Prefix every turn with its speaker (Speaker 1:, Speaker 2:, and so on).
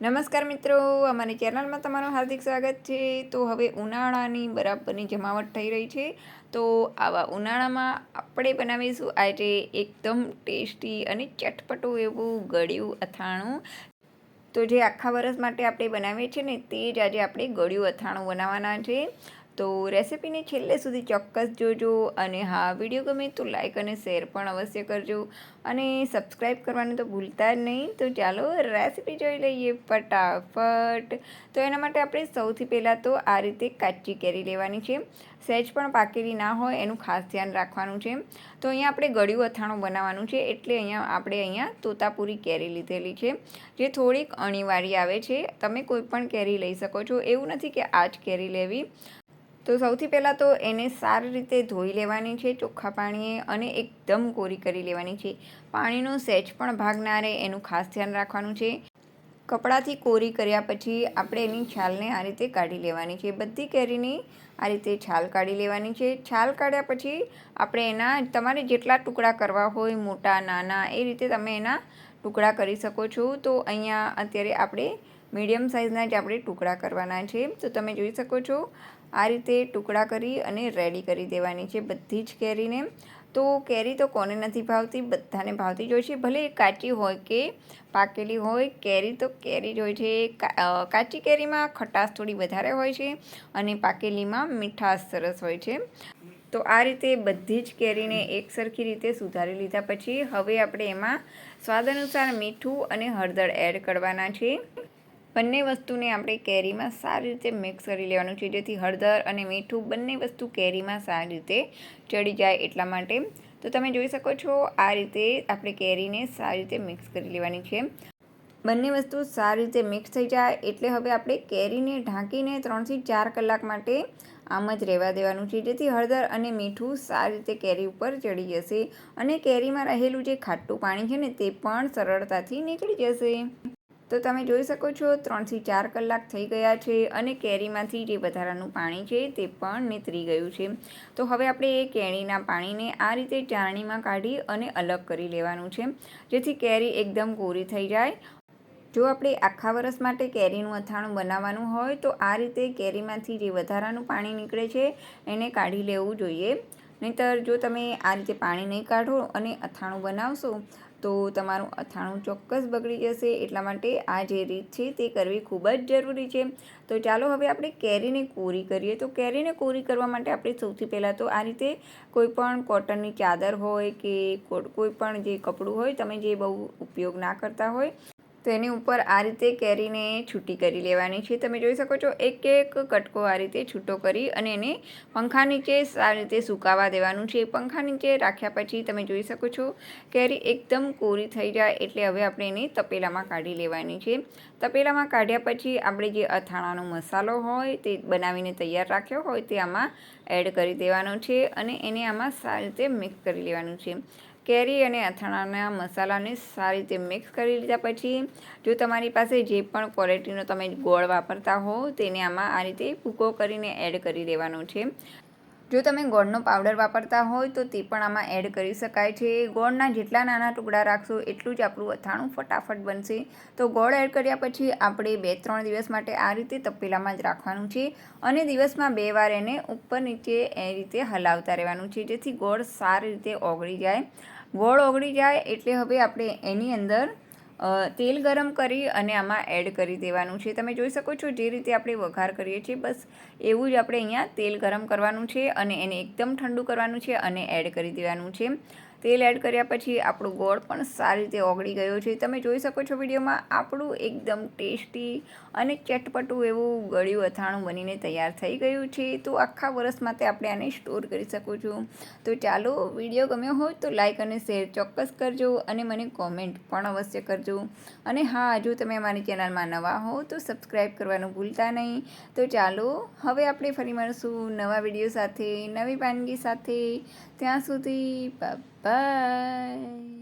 Speaker 1: નમસ્કાર મિત્રો, અમારી ચેનલમાં તમારું હાર્દિક સ્વાગત છે. તો હવે ઉનાળાની બરાબરની જમાવટ થઈ રહી છે. તો આવા ઉનાળામાં આપણે બનાવીશું આજે એકદમ ટેસ્ટી અને ચટપટું એવું ગળ્યું અથાણું. તો જે આખા વરસ માટે આપણે બનાવીએ છીએ ને, તે જ આજે આપણે ગળ્યું અથાણું બનાવવાના છે. તો રેસિપીને છેલ્લે સુધી ચોક્કસ જોજો અને હા, વીડિયો ગમે તો લાઇક અને શેર પણ અવશ્ય કરજો. અને સબસ્ક્રાઈબ કરવાનું તો ભૂલતા જ નહીં. તો ચાલો રેસિપી જોઈ લઈએ ફટાફટ. તો એના માટે આપણે સૌથી પહેલાં તો આ રીતે કાચી કેરી લેવાની છે. સહેજ પણ પાકેલી ના હોય એનું ખાસ ધ્યાન રાખવાનું છે. તો અહીંયા આપણે ગળ્યું અથાણું બનાવવાનું છે. એટલે અહીંયા આપણે અહીંયા તોતાપુરી કેરી લીધેલી છે. જે થોડીક અણીવાળી આવે છે. તમે કોઈ પણ કેરી લઈ શકો છો. એવું નથી કે આ જ કેરી લેવી. તો સૌથી પહેલાં તો એને સારી રીતે ધોઈ લેવાની છે, ચોખ્ખા પાણીએ અને એકદમ કોરી કરી લેવાની છે. પાણીનો સહેજ પણ ભાગ ના રહે, એનું ખાસ ધ્યાન રાખવાનું છે. કપડાથી કોરી કર્યા પછી આપણે એની છાલને આ રીતે કાઢી લેવાની છે. બધી કેરીની આ રીતે છાલ કાઢી લેવાની છે. છાલ કાઢ્યા પછી આપણે એના તમારે જેટલા ટુકડા કરવા હોય, મોટા, નાના, એ રીતે તમે એના ટુકડા કરી શકો છો. તો અહીંયા અત્યારે આપણે મીડિયમ સાઇઝના જ આપણે ટુકડા કરવાના છે. તો તમે જોઈ શકો છો આ રીતે ટુકડા કરી અને રેડી કરી દેવાની છે બધી જ કેરીને. તો કેરી તો કોને નથી ભાવતી? બધાને ભાવતી જ હોય છે. ભલે કાચી હોય કે પાકેલી હોય, કેરી તો કેરી જ હોય છે. કાચી કેરીમાં ખટાશ થોડી વધારે હોય છે અને પાકેલીમાં મીઠાશ સરસ હોય છે. તો આ રીતે બધી જ કેરીને એક સરખી રીતે સુધારી લીધા પછી હવે આપણે એમાં સ્વાદ અનુસાર મીઠું અને હળદર એડ કરવાના છે. બંને વસ્તુને આપણે કેરીમાં સારી રીતે મિક્સ કરી લેવાનું છે. જેથી હળદર અને મીઠું બંને વસ્તુ કેરીમાં સારી રીતે ચડી જાય એટલા માટે. તો તમે જોઈ શકો છો, આ રીતે આપણે કેરીને સારી રીતે મિક્સ કરી લેવાની છે. બંને વસ્તુ સારી રીતે મિક્સ થઈ જાય એટલે હવે આપણે કેરીને ઢાંકીને ત્રણથી ચાર કલાક માટે આમ જ રહેવા દેવાનું છે. જેથી હળદર અને મીઠું સારી રીતે કેરી ઉપર ચડી જશે અને કેરીમાં રહેલું જે ખાટું પાણી છે ને, તે પણ સરળતાથી નીકળી જશે. તો તમે જોઈ શકો છો, ત્રણથી ચાર કલાક થઈ ગયા છે અને કેરીમાંથી જે વધારાનું પાણી છે તે પણ નીતરી ગયું છે. તો હવે આપણે એ કેરીના પાણીને આ રીતે ચારણીમાં કાઢી અને અલગ કરી લેવાનું છે, જેથી કેરી એકદમ કોરી થઈ જાય. જો આપણે આખા વરસ માટે કેરીનું અથાણું બનાવવાનું હોય તો આ રીતે કેરીમાંથી જે વધારાનું પાણી નીકળે છે એને કાઢી લેવું જોઈએ. નહીંતર જો તમે આ રીતે પાણી નહીં કાઢો અને અથાણું બનાવશો, તો તમારું અથાણું ચોક્કસ બગડી જશે. એટલા માટે આ જે રીત છે તે કરવી ખૂબ જ જરૂરી છે. તો ચાલો હવે આપણે કેરીને કોરી કરીએ. તો કેરીને કોરી કરવા માટે આપણે સૌથી પહેલાં તો આ રીતે કોઈ પણ કોટનની ચાદર હોય કે કોઈ પણ જે કપડું હોય, તમે જે બહુ ઉપયોગ ના કરતા હોય તો એની ઉપર આ રીતે કેરીને છૂટી કરી લેવાની છે. તમે જોઈ શકો છો, એક એક કટકો આ રીતે છૂટો કરી અને એને પંખા નીચે આ રીતે સુકાવા દેવાનું છે. પંખા નીચે રાખ્યા પછી તમે જોઈ શકો છો, કેરી એકદમ કોરી થઈ જાય એટલે હવે આપણે એને તપેલામાં કાઢી લેવાની છે. તપેલામાં કાઢ્યા પછી આપણે જે અથાણાનો મસાલો હોય તે બનાવીને તૈયાર રાખ્યો હોય તે આમાં એડ કરી દેવાનો છે અને એને આમાં સારી રીતે મિક્સ કરી લેવાનું છે. કેરી અને અથાણાના મસાલાને સારી રીતે મિક્સ કરી લીધા પછી, જો તમારી પાસે જે પણ ક્વોલિટીનો તમે ગોળ વાપરતા હો, તેને આમાં આ રીતે ભૂકો કરીને એડ કરી દેવાનો છે. જો તમે ગોળનો પાવડર વાપરતા હોય, તો તે પણ આમાં એડ કરી શકાય છે. ગોળના જેટલા નાના ટુકડા રાખશો, એટલું જ આપણું અથાણું ફટાફટ બનશે. તો ગોળ એડ કર્યા પછી, આપણે બે ત્રણ દિવસ માટે આ રીતે તપેલામાં જ રાખવાનું છે અને દિવસમાં બે વાર એને ઉપર નીચે એ રીતે હલાવતા રહેવાનું છે, જેથી ગોળ સારી રીતે ઓગળી જાય. ગોળ ઓગળી જાય એટલે હવે આપણે એની અંદર તેલ ગરમ કરી અને આમાં એડ કરી દેવાનું છે. તમે જોઈ શકો છો જે રીતે આપણે વઘાર કરીએ છીએ. બસ એવું જ આપણે અહીંયા તેલ ગરમ કરવાનું છે અને એને એકદમ ઠંડુ કરવાનું છે અને એડ કરી દેવાનું છે. તેલ એડ કર્યા પછી આપણું ગોળ પણ સારી રીતે ઓગળી ગયો છે. તમે જોઈ શકો છો વિડીયોમાં આપણું એકદમ ટેસ્ટી અને ચટપટું એવું ગળ્યું અથાણું બનીને તૈયાર થઈ ગયું છે. તો આખા વર્ષ માટે આપણે આને સ્ટોર કરી શકું છું. તો ચાલો વીડિયો ગમ્યો હોય તો લાઇક અને શેર ચોક્કસ કરજો અને મને કોમેન્ટ પણ અવશ્ય કરજો. અને હા, જો તમે અમારી ચેનલમાં નવા હો તો સબસ્ક્રાઈબ કરવાનું ભૂલતા નહીં. તો ચાલો હવે આપણે ફરી મળશું નવા વીડિયો સાથે, નવી વાનગી સાથે. ત્યાં સુધી Bye.